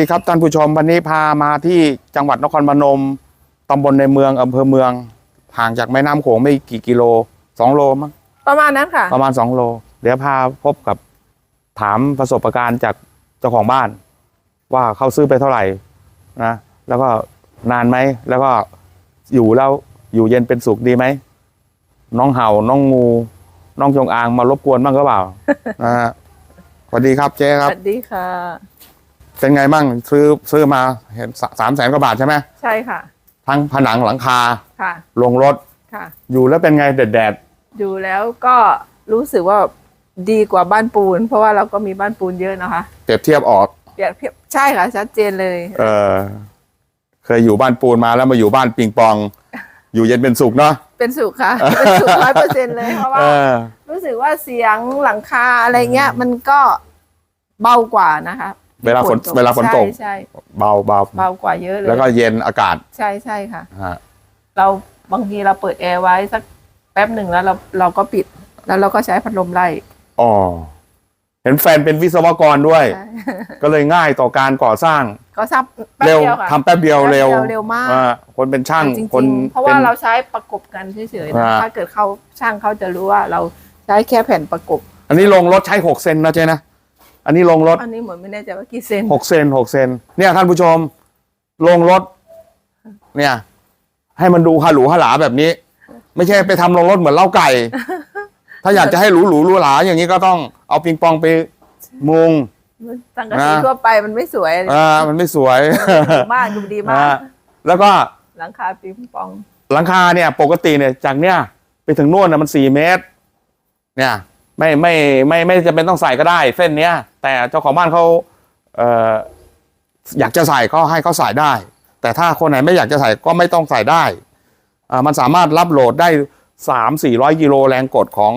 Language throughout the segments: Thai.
ดีครับท่านผู้ชมวันนี้พามาที่จังหวัดนครพนมตำบลในเมืองอำเภอเมืองห่างจากแม่น้ำโขงไม่กี่กิโลสองโลมั้งประมาณนั้นค่ะ ประมาณสองโล เดี๋ยวพาพบกับถามประสบการณ์จากเจ้าของบ้าน ว่าเขาซื้อไปเท่าไหร่นะแล้วก็นานไหมแล้วก็อยู่แล้วอยู่เย็นเป็นสุขดีไหมน้องเห่าน้องงู น้องจงอางมารบกวนบ้างก็เปล่านะฮะสวัสดีครับเจ๊คสรับวัสดีค่ะ เป็นไงบ้างซื้อซื้อมาเห็นสามแสนกว่าบาทใช่ไหมใช่ค่ะ ทั้งผนังหลังคาค่ะลงรถค่ะ อยู่แล้วเป็นไงแดดแดดอยู่แล้วก็รู้สึกว่าดีกว่าบ้านปูน เพราะว่าเราก็มีบ้านปูนเยอะนะคะเปรียบเทียบออกเปรียบเทียบใช่ค่ะชัดเจนเลย เออเคยอยู่บ้านปูนมาแล้วมาอยู่บ้านปิงปอง อยู่เย็นเป็นสุขเนาะเป็นสุขค่ะเป็นสุขร้อยเปอร์เซ็นต์เลยเพราะว่าเออรู้สึกว่าเสียงหลังคาอะไรเงี้ย มันก็เบากว่านะคะ เวลาฝนเวลาฝนตก ใช่ใช่เบาเบาเบากว่าเยอะเลยแล้วก็เย็นอากาศใช่ใช่ค่ะ ฮะ เราบางทีเราเปิดแอร์ไว้สักแป๊บหนึ่งแล้วเราเราก็ปิด แล้วเราก็ใช้พัดลมไล่อ๋อ เห็นแฟนเป็นวิศวกรด้วย ใช่ ก็เลยง่ายต่อการก่อสร้าง ก็ซับแป๊บเร็วเดียวค่ะ ทำแป๊บเดียวแป๊บเดีเร็ยววเร็วมาก อ่คนเป็นช่างจริงคนๆเพราะว่าป็น เราใช้ประกบกันเฉยๆนะอ่า ถ้าเกิดเขาช่างเขาจะรู้ว่าเราใช้แค่แผ่นประกบ อันนี้ลงรถใช้หกเซนนะเจ๊นะ อันนี้ลงรถอันนี้เหมือนไม่แน่ใจว่ากี่เซนหกเซนหกเซนเนี่ยท่านผู้ชม ลงรถ เนี่ย ให้มันดูฮาหรูฮาหลาแบบนี้ ไม่ใช่ไปทำลงรถเหมือนเล้าไก่ ถ้าอยากจะให้หรูหรูหรูหราอย่างนี้ก็ต้องเอาปิงปองไปมุงสังกะสีนะทั่วไปมันไม่สวยอ่ามันไม่สวยดูมากดูดีมากอ่าแล้วก็หลังคาปิงปอง หลังคาเนี่ย ปกติเนี่ยจากเนี่ย ไปถึงโน่นนะมันสี่เมตร เนี่ย ไม่ไม่ไม่ไม่จำเป็นต้องใส่ก็ได้เส้นเนี้ย แต่เจ้าของบ้านเขาเอ่ออยากจะใส่ก็ให้เขาใส่ได้ แต่ถ้าคนไหนไม่อยากจะใส่ก็ไม่ต้องใส่ได้อ่ามันสามารถรับโหลดได้สามสี่ร้อยกิโลแรงกดของ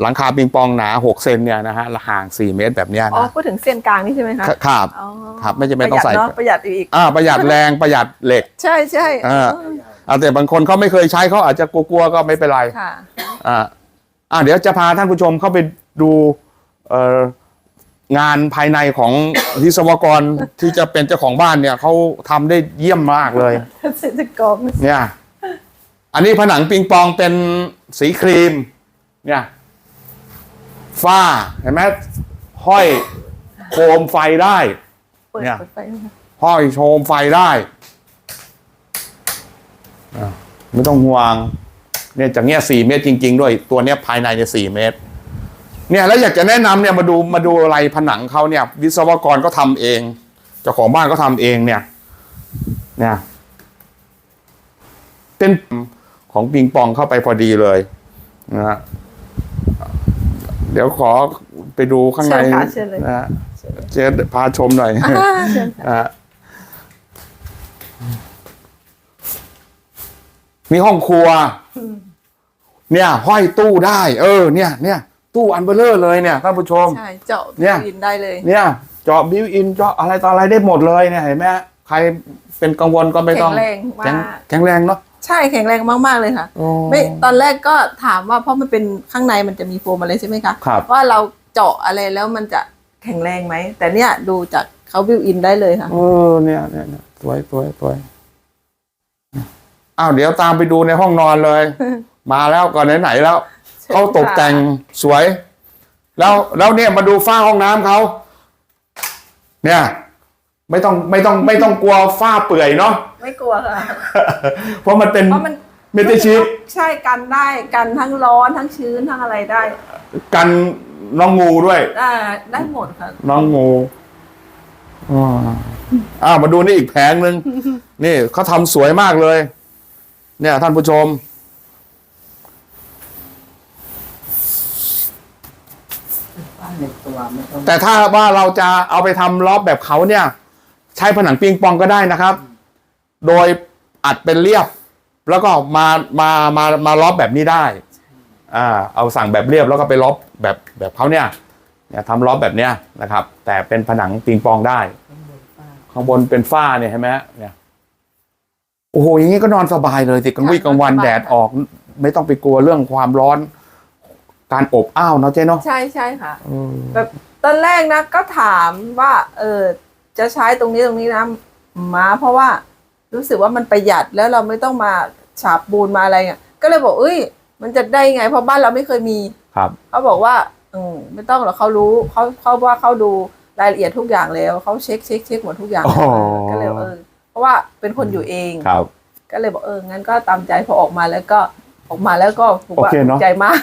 หลังคาปิงปองหนาหกเซนเนี่ยนะฮะห่างสี่เมตรแบบเนี้ยอ๋อนะพูดถึงเส้นกลางนี่ใช่ไหมคะครับ อ๋อครับไม่จำเป็นต้องใส่ ประหยัดเนาะประหยัดอีก อ่าประหยัดแรงประหยัดเหล็ก ใช่ใช่อ่า อ่าแต่บางคนเขาไม่เคยใช้เขาอาจจะกลัวๆก็ไม่เป็นไรค่ะ อ่า อ่าเดี๋ยวจะพาท่านผู้ชมเข้าไปดูเอ่องานภายในของวิศวกรที่จะเป็นเจ้าของบ้านเนี่ยเขาทำได้เยี่ยมมากเลยเศรษฐกรเนี่ย อันนี้ผนังปิงปองเป็นสีครีม เนี่ย ฝ้าเห็นไหมห้อยโคมไฟได้เปิดเนี่ยเปิดไฟนะคะห้อยโชมไฟได้อะไม่ต้องห่วง เนี่ยจากเนี้ยสี่เมตรจริง ๆ ด้วยตัวเนี้ยภายในเนี่ยสี่เมตร เนี่ยแล้วอยากจะแนะนำเนี่ยมาดูมาดูอะไรผนังเขาเนี่ย วิศวกรก็ทำเอง เจ้าของบ้านก็ทำเองเนี่ย เนี่ยเป็นของปิงปองเข้าไปพอดีเลยนะฮะเดี๋ยวขอไปดูข้างในเชิญค่ะเชิญเลย นะฮะเจ๊พาชมหน่อยอ่าเชิญค่ะ อะมีห้องครัว เนี่ยห้อยตู้ได้ เออเนี่ยเนี่ยตู้อันเบลเลอร์เลยเนี่ยท่านผู้ชม ใช่เจาะเนี่ย ดินได้เลย เนี่ยเจาะบิวอินเจาะอะไรต่ออะไรได้หมดเลยเนี่ยเห็นไหมใครเป็นกังวลก็ไม่ต้องแข็งแรงมาก แข็งแข็งแรงเนาะใช่แข็งแรงมากๆเลยค่ะ โอ้ ไม่ตอนแรกก็ถามว่าเพราะมันเป็นข้างในมันจะมีโฟมอะไรใช่ไหมคะครับ ว่าเราเจาะอะไรแล้วมันจะแข็งแรงไหม แต่เนี่ยดูจากเขาบิวอินได้เลยค่ะ เออเนี่ยเนี่ยเนี่ยสวยสวยสวยอ้าวเดี๋ยวตามไปดูในห้องนอนเลย มาแล้วก่อนไหนๆแล้วเขาตกแต่งสวย แล้วแล้วเนี่ยมาดูฝ้าห้องน้ำเขาเนี่ยไม่ต้องไม่ต้องไม่ต้องกลัวฝ้าเปื่อยเนาะไม่กลัวค่ะเพราะมันเป็นเพราะมันเมทัลชีทใช่กันได้กันทั้งร้อนทั้งชื้นทั้งอะไรได้ กันน้องงูด้วยได้ได้หมดค่ะน้องงูอ่าอ้าวมาดูนี่อีกแผงหนึ่งนี่เขาทำสวยมากเลย เนี่ยท่านผู้ชม แต่ถ้าว่าเราจะเอาไปทำล็อบแบบเขาเนี่ย ใช้ผนังปิงปองก็ได้นะครับ โดยอัดเป็นเรียบ แล้วก็มามามามาล็อบแบบนี้ได้อ่าเอาสั่งแบบเรียบแล้วก็ไปล็อบแบบแบบเขาเนี่ยเนี่ยทำล็อบแบบเนี้ยนะครับ แต่เป็นผนังปิงปองได้ ข้างบนเป็นฝ้าเนี่ยเห็นไหมฮะเนี่ยโอ้โหอย่างนี้ก็นอนสบายเลยสิกลางวี่กลางวันแดดออก ไม่ต้องไปกลัวเรื่องความร้อน การอบอ้าวเนาะเจ๊เนาะใช่ใช่ค่ะเออแบบตอนแรกนะก็ถามว่า เออจะใช้ตรงนี้ตรงนี้นะมาเพราะว่ารู้สึกว่ามันประหยัดแล้วเราไม่ต้องมาฉาบปูนมาอะไรเงี้ยก็เลยบอกเอ้ย มันจะได้ไง เพราะบ้านเราไม่เคยมี ครับเขาบอกว่าอืมไม่ต้องหรอกเขารู้เขาเขาว่าเขาดูรายละเอียดทุกอย่างแล้วเขาเช็คเช็คเช็คหมดทุกอย่างอ๋อก็เลยเออเพราะว่าเป็นคนอยู่เอง ครับ ก็เลยบอกเอองั้นก็ตามใจพอออกมาแล้วก็ ออกมาแล้วก็ผมว่าโอเคเนอะใจมาก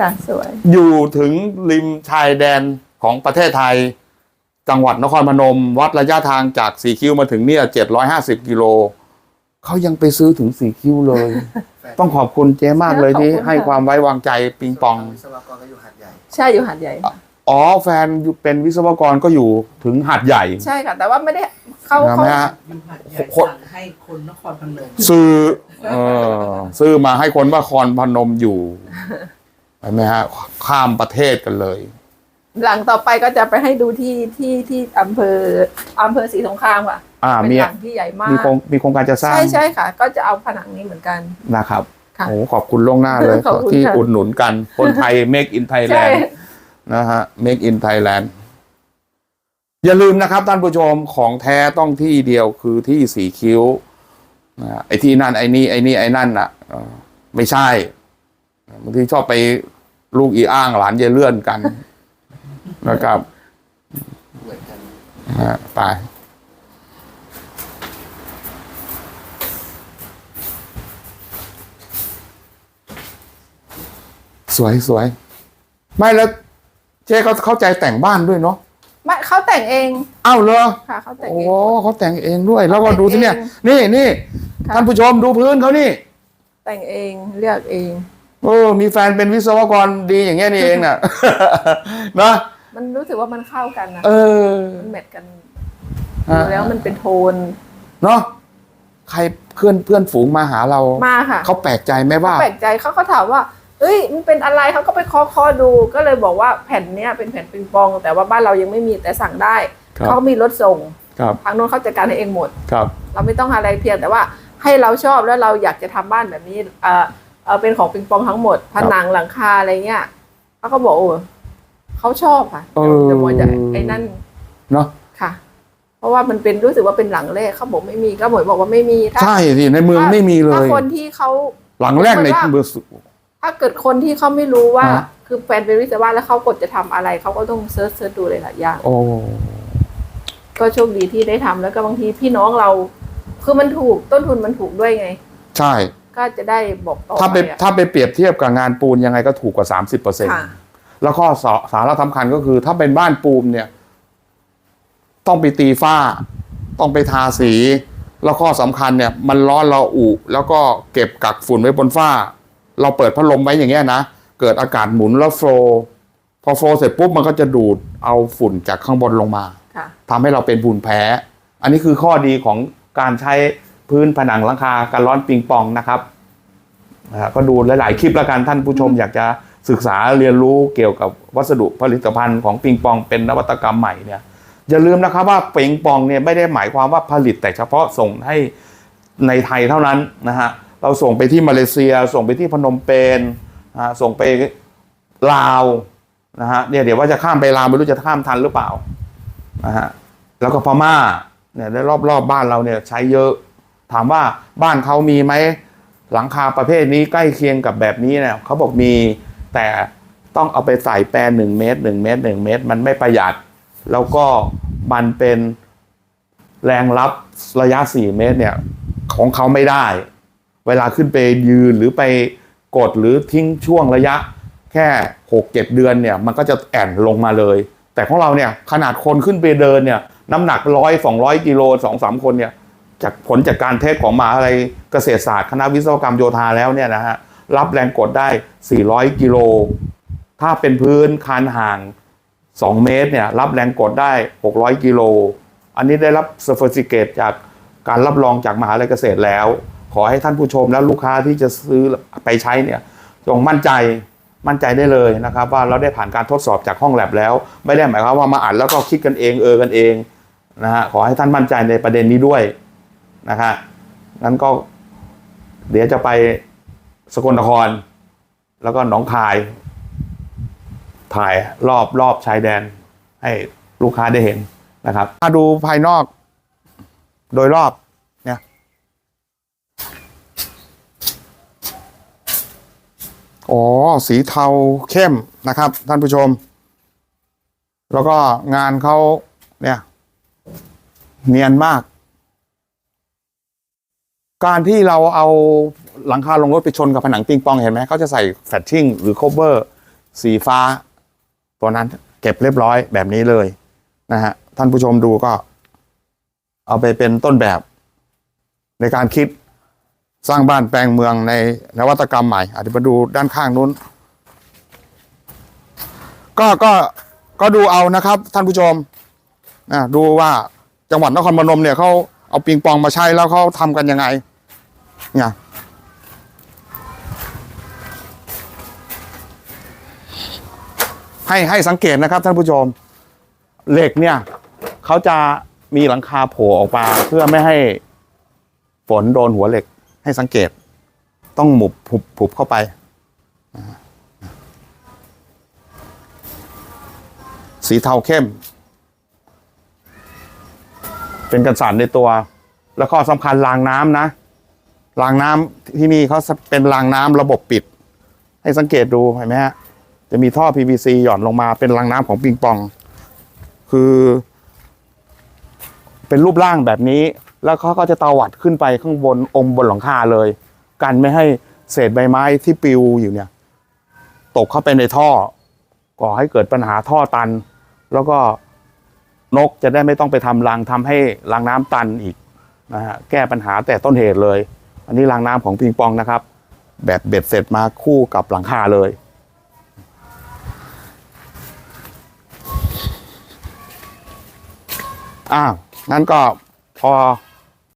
ค่ะสวย อยู่ถึงริมชายแดนของประเทศไทย จังหวัดนครพนม วัดระยะทางจากสีคิ้วมาถึงเนี่ยเจ็ดร้อยห้าสิบกิโลเขายังไปซื้อถึงสีคิ้วเลย ต้องขอบคุณเจ๊มากเลยที่ขอบคุณค่ะ ให้ความไว้วางใจปิงปอง วิศวกรก็อยู่หัดใหญ่ ใช่อยู่หาดใหญ่ค่ะ อ๋อแฟนเป็นวิศวกรก็อยู่ถึงหาดใหญ่ ใช่ค่ะ แต่ว่าไม่ได้เขานะเขาฮะอยู่หัดใหญ่คนสั่งให้คนนครพนมซื้อเออซื้อมาให้คนว่าครพนมอยู่เห็นไหมฮะ ข้ามประเทศกันเลย หลังต่อไปก็จะไปให้ดูที่ที่ที่อำเภออำเภอศรีสงครามค่ะอ่าเป็นมีหลังที่ใหญ่มากมีโครงมีโครงการจะสร้างใช่ใช่ค่ะ ก็จะเอาผนังนี้เหมือนกัน นะครับค่ะโอ้ขอบคุณล่วงหน้าเลยขอบคุณที่ค่ะ อุดหนุนกัน คนไทย make in ใช่ Thailand นะฮะ make in Thailand อย่าลืมนะครับท่านผู้ชมของแท้ต้องที่เดียวคือที่สีคิ้วนะไอ้ที่นั่นไอ้นี่ไอ้นี่ไอ้นั่นอะไม่ใช่บางทีชอบไปลูกอีอ้างหลานเยเลื่อนกันนะครับเหมือนกันนะฮะไปสวยสวยไม่แล้ว เจ๊เขาเข้าใจแต่งบ้านด้วยเนาะไม่เขาแต่งเองอ้าวเหรอค่ะเขาแต่งโอ้เอง เขาแต่งเองด้วย แล้วก็เขาแต่งดูสิเนี่ยเองนี่นี่ค่ะ ท่านผู้ชมดูพื้นเขานี่ แต่งเองเลือกเอง เออ มีแฟนเป็นวิศวกรดีอย่างเงี้ยนี่เองน่ะ นะมันรู้สึกว่ามันเข้ากันนะเออมันแมทกันฮะดูแล้วมันเป็นโทนเนาะใครเพื่อนเพื่อนฝูงมาหาเรามาค่ะเขาแปลกใจไหมว่า แปลกใจเขาก็ถามว่า เอ้ยมันเป็นอะไรเขาก็ไปเคาะเคาะดู ก็เลยบอกว่าแผ่นเนี้ยเป็นแผ่นปิงปอง แต่ว่าบ้านเรายังไม่มีแต่สั่งได้ครับ เขามีรถส่งครับทางโน้นเขาจัดการให้เองหมด ครับ เราไม่ต้องอะไรเพียงแต่ว่าให้เราชอบแล้วเราอยากจะทำบ้านแบบนี้เออเออเป็นของปิงปองทั้งหมด ผนังหลังคาอะไรเงี้ยเขาก็บอกโอ้เขาชอบค่ะเออเดี๋ยวหมอจะไอ้นั่นเนาะค่ะ เพราะว่ามันเป็นรู้สึกว่าเป็นหลังแรกเขาบอกไม่มีก็หมวยบอกว่าไม่มีถ้าใช่สิในเมืองไม่มีเลถ้าย คนที่เขา หลังแรกในเหมือนว่าเมืองสุ ถ้าเกิดคนที่เขาไม่รู้ว่า ฮะ คือแฟนเป็นวิศวะแล้วเขากดจะทำอะไร เขาก็ต้องเซิร์ชเซิร์ชดูเลยหลายอย่าง โอ้ ก็โชคดีที่ได้ทำแล้วก็บางทีพี่น้องเรา คือมันถูกต้นทุนมันถูกด้วยไง ใช่ ก็จะได้บอกต่อถ้าไปอะถ้าไปเปรียบเทียบกับงานปูนยังไงก็ถูกกว่า 30เปอร์เซ็นต์ค่ะ แล้วก็สาสาระสำคัญก็คือ ถ้าเป็นบ้านปูนเนี่ย ต้องไปตีฝ้า ต้องไปทาสี แล้วข้อสำคัญเนี่ย มันร้อนเราอุแล้วก็เก็บกักฝุ่นไว้บนฝ้า เราเปิดพัดลมไว้อย่างเงี้ยนะ เกิดอากาศหมุนแล้วโฟลว์พอโฟลว์เสร็จปุ๊บมันก็จะดูดเอาฝุ่นจากข้างบนลงมาค่ะทำให้เราเป็นภูมิแพ้ อันนี้คือข้อดีของการใช้พื้นผนังหลังคาการร้อนปิงปองนะครับนะฮะก็ดูหลาย ๆ คลิปแล้วกันท่านผู้ชมอยากจะศึกษาเรียนรู้เกี่ยวกับวัสดุผลิตภัณฑ์ของปิงปองเป็นนวัตกรรมใหม่เนี่ยอย่าลืมนะครับว่าปิงปองเนี่ยไม่ได้หมายความว่าผลิตแต่เฉพาะส่งให้ในไทยเท่านั้นนะฮะ เราส่งไปที่มาเลเซีย ส่งไปที่พนมเปญส่งไปลาวนะฮะเนี่ยเดี๋ยวว่าจะข้ามไปลาวไม่รู้จะข้ามทันหรือเปล่านะฮะแล้วก็พม่าเนี่ยในรอบๆบบ้านเราเนี่ยใช้เยอะ ถามว่าบ้านเขามีไหมหลังคาประเภทนี้ใกล้เคียงกับแบบนี้เนี่ยเขาบอกมีแต่ต้องเอาไปใส่แปรหนึ่งเมตรหนึ่งเมตรหนึ่งเมตร มันไม่ประหยัด แล้วก็มันเป็นแรงรับระยะ 4 เมตรเนี่ยของเขาไม่ได้ เวลาขึ้นไปยืนหรือไปกดหรือทิ้งช่วงระยะ แค่หกเจ็ดเดือนเนี่ยมันก็จะแอนลงมาเลย แต่ของเราเนี่ยขนาดคนขึ้นไปเดินเนี่ยน้ำหนักร้อยสองร้อยกิโลสองสามคนเนี่ยจากผลจากการเทสของมหาอะไรเกษตรศาสตร์ คณะวิศวกรรมโยธาแล้วเนี่ยนะฮะรับแรงกดได้ 400 กิโล ถ้าเป็นพื้นคานห่าง 2 เมตรเนี่ยรับแรงกดได้ 600 กิโล อันนี้ได้รับเซอร์ฟิเคตจากการรับรองจากมหาลัยเกษตรแล้ว ขอให้ท่านผู้ชมและลูกค้าที่จะซื้อไปใช้เนี่ยจงมั่นใจมั่นใจได้เลยนะครับ ว่าเราได้ผ่านการทดสอบจากห้องแลบแล้ว ไม่ได้หมายความว่ามาอ่านแล้วก็คิดกันเองเออกันเองนะฮะขอให้ท่านมั่นใจในประเด็นนี้ด้วยนะฮะนั้นก็เดี๋ยวจะไปสกลนคร แล้วก็หนองคาย ถ่ายรอบรอบชายแดน ให้ลูกค้าได้เห็นนะครับ มาดูภายนอกโดยรอบ เนี่ย อ๋อ สีเทาเข้มนะครับ ท่านผู้ชม แล้วก็งานเขาเนี่ย เนียนมาก การที่เราเอาหลังคาลงรถไปชนกับผนังปิงปองเห็นไหมเขาจะใส่แฟตชิ่งหรือโคเวอร์สีฟ้า ตัวนั้นเก็บเรียบร้อยแบบนี้เลยนะฮะท่านผู้ชมดูก็ เอาไปเป็นต้นแบบในการคิด สร้างบ้านแปลงเมืองในนวัตกรรมใหม่อาจจะมาดูด้านข้างนู้น ก็ก็ก็ดูเอานะครับ ท่านผู้ชมนะดูว่าจังหวัดนครพนมเนี่ยเขาเอาปิงปองมาใช้แล้วเขาทำกันยังไง เนี่ยให้ให้สังเกตนะครับท่านผู้ชม เหล็กเนี่ยเขาจะมีหลังคาโผล่ออกมาเพื่อไม่ให้ฝนโดนหัวเหล็ก ให้สังเกต ต้องหมุบผุบผุบเข้าไป สีเทาเข้ม เป็นกันสานในตัว แล้วก็สำคัญรางน้ำนะรางน้ำที่นี่เขาเป็นรางน้ำระบบปิด ให้สังเกตดูเห็นไหมฮะจะมีท่อ PVC หย่อนลงมาเป็นรางน้ำของปิงปอง คือ เป็นรูปร่างแบบนี้ แล้วเขาก็จะตวัดขึ้นไปข้างบนอมบนหลังคาเลย กันไม่ให้เศษใบไม้ที่ปลิวอยู่เนี่ย ตกเข้าไปในท่อ ก่อให้เกิดปัญหาท่อตัน แล้วก็นกจะได้ไม่ต้องไปทำรังทำให้รางน้ำตันอีกนะฮะแก้ปัญหาแต่ต้นเหตุเลย อันนี้รางน้ำของปิงปองนะครับ แบบเบ็ดเสร็จมาคู่กับหลังคาเลยอ้าวงั้นก็พอ